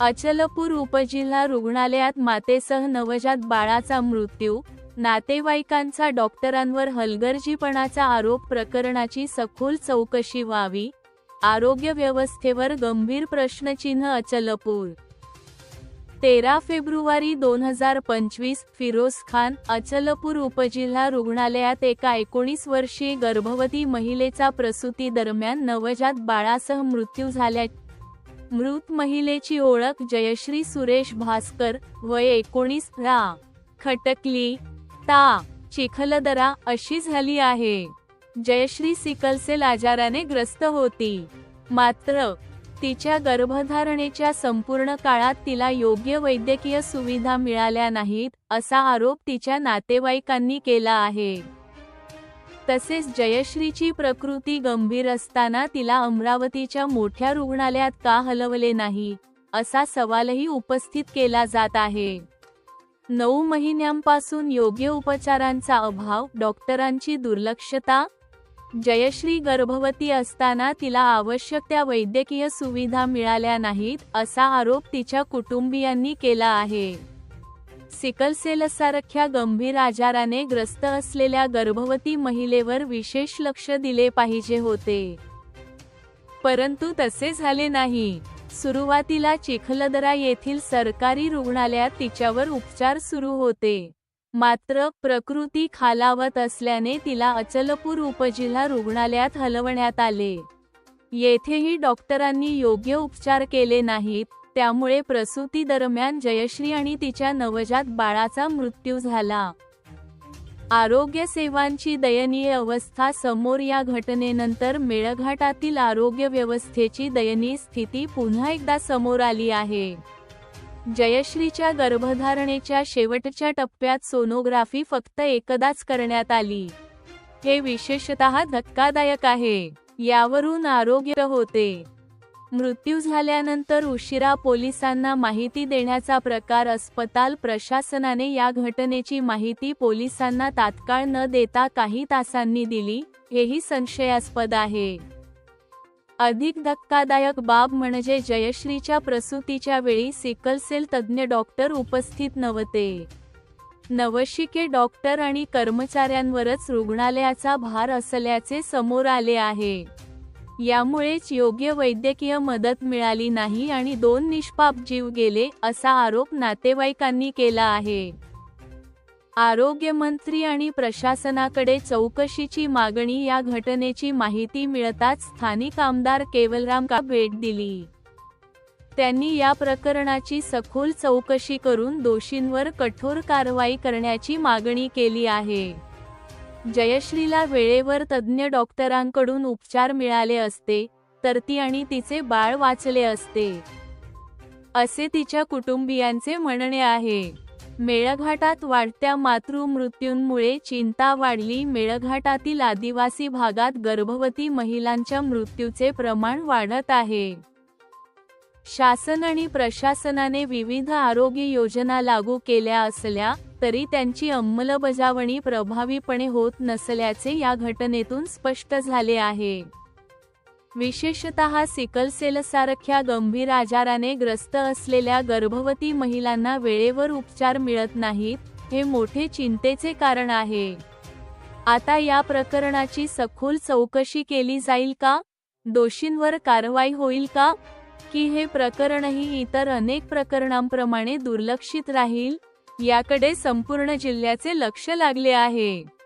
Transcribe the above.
अचलपूर उपजिल्हा रुग्णालयात मातेसह नवजात बाळाचा मृत्यू. नातेवाईकांचा डॉक्टरांवर हलगर्जीपणाचा आरोप प्रकरणाची सखोल चौकशी व्हावी. आरोग्य व्यवस्थेवर गंभीर प्रश्नचिन्ह अचलपूर. तेरा फेब्रुवारी दोन हजार पंचवीस फिरोज खान अचलपूर उपजिल्हा रुग्णालयात एका एकोणीस वर्षीय गर्भवती महिलेचा प्रसूती दरम्यान नवजात बाळासह मृत्यू झाल्या. मृत महिलेची ओळख जयश्री सुरेश भास्कर वय एकोणीस रा. खटकली. ता. चिखलदरा अशी झाली आहे. जयश्री सिकलसेल आजाराने ग्रस्त होती. मात्र तिच्या गर्भधारणेच्या संपूर्ण काळात तिला योग्य वैद्यकीय सुविधा मिळाल्या नाहीत असा आरोप तिच्या नातेवाईकांनी केला आहे. तसेच जयश्रीची प्रकृती गंभीर असताना तिला अमरावतीच्या मोठ्या रुग्णालयात का हलवले नाही असा सवालही उपस्थित केला जात आहे. नऊ महिन्यांपासून योग्य उपचारांचा अभाव डॉक्टरांची दुर्लक्षता जयश्री गर्भवती असताना तिला आवश्यक त्या वैद्यकीय सुविधा मिळाल्या नाहीत असा आरोप तिच्या कुटुंबियांनी केला आहे. सिकलसेलसारख्या गंभीर आजाराने ग्रस्त असलेल्या गर्भवती महिलेवर विशेष लक्ष दिले पाहिजे होते. परंतु तसे झाले नाही. सुरुवातीला चिखलदरा येथील सरकारी रुग्णालयात तिच्यावर उपचार सुरू होते. मात्र प्रकृती खालावत असल्याने तिला अचलपूर उपजिल्हा रुग्णालयात हलवण्यात आले. येथेही डॉक्टरांनी योग्य उपचार केले नाहीत. त्यामुळे प्रसूती दरम्यान जयश्री आणि तिच्या नवजात बाळाचा मृत्यू झाला. आरोग्य सेवांची दयनीय अवस्था समोर या घटनेनंतर मेळघाटातील आरोग्य व्यवस्थेची दयनीय स्थिती पुन्हा एकदा समोर आली आहे. जयश्रीच्या गर्भधारणेच्या शेवटच्या टप्प्यात सोनोग्राफी फक्त एकदाच करण्यात आली. हे विशेषतः धक्कादायक आहे. यावरून आरोग्य होते. मृत्यू झाल्यानंतर उशिरा पोलिसांना माहिती देण्याचा प्रकार अस्पताल प्रशासनाने या घटनेची माहिती पोलिसांना तात्काळ न देता काही तासांनी दिली हेही संशयास्पद आहे. अधिक धक्कादायक बाब म्हणजे जयश्रीच्या प्रसूतीच्या वेळी सिकलसेल तज्ज्ञ डॉक्टर उपस्थित नव्हते. नवशिके डॉक्टर आणि कर्मचाऱ्यांवरच रुग्णालयाचा भार असल्याचे समोर आले आहे. यामुळेच योग्य वैद्यकीय मदत मिळाली नाही आणि दोन निष्पाप जीव गेले असा आरोप नातेवाईकांनी केला आहे. आरोग्यमंत्री आणि प्रशासनाकडे चौकशीची मागणी या घटनेची माहिती मिळताच स्थानिक आमदार केवलराम का भेट दिली. त्यांनी या प्रकरणाची सखोल चौकशी करून दोषींवर कठोर कारवाई करण्याची मागणी केली आहे. जयश्रीला वेळेवर तज्ज्ञ डॉक्टरांकडून उपचार मिळाले असते तर ती आणि तिचे बाळ वाचले असते. असे तिच्या कुटुंबियांचे म्हणणे आहे. मेळघाटात वाढत्या मातृमृत्यूंमुळे चिंता वाढली. मेळघाटातील आदिवासी भागात गर्भवती महिलांच्या मृत्यूचे प्रमाण वाढत आहे. शासन आणि प्रशासनाने विविध आरोग्य योजना लागू केल्या असल्या तरी त्यांची अंमलबजावणी प्रभावीपणे होत नसल्याचे या घटनेतून स्पष्ट झाले आहे. विशेषतः सिकलसेलसारख्या गंभीर आजाराने ग्रस्त असलेल्या गर्भवती महिलांना वेळेवर उपचार मिळत नाहीत हे मोठे चिंतेचे कारण आहे. आता या प्रकरणाची सखोल चौकशी केली जाईल का? दोषींवर कारवाई होईल का? की हे प्रकरणही इतर अनेक प्रकरणांप्रमाणे दुर्लक्षित राहील? याकडे संपूर्ण जिल्ह्याचे लक्ष लागले आहे.